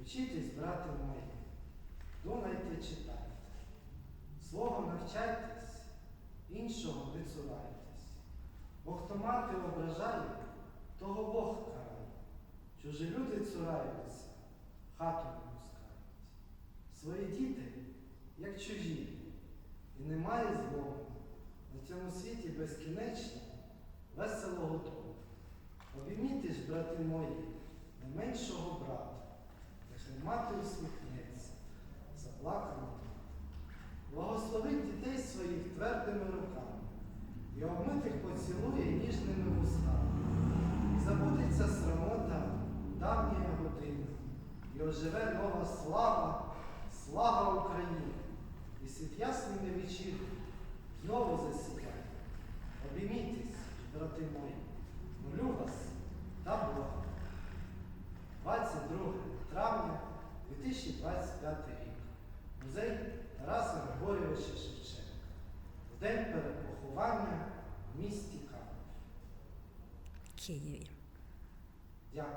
Учітесь, брати мої, думайте, читайте, Словом навчайтесь, іншого не цурайтесь. Бо хто мати ображає, того Бог карає. Чужі люди цураються, хату не пускають. Свої діти, як чужі, і немає злому. На цьому світі безкінечно, весело готово. Обійміть ж, брати мої, не меншого брата. Заплакана. Благословить дітей своїх твердими руками і обмитих поцілує ніжними вустами. І забудеться срамота давньої години, і оживе нова слава, слава Україні, і світ ясними вечірки знову засіяє. Обіймітесь, брати мої, молю вас та Бога. 22 травня 2025 рік. Музей Тараса Григорьовича Шевченка. В день перепоховання в місті. Києві. Дякую.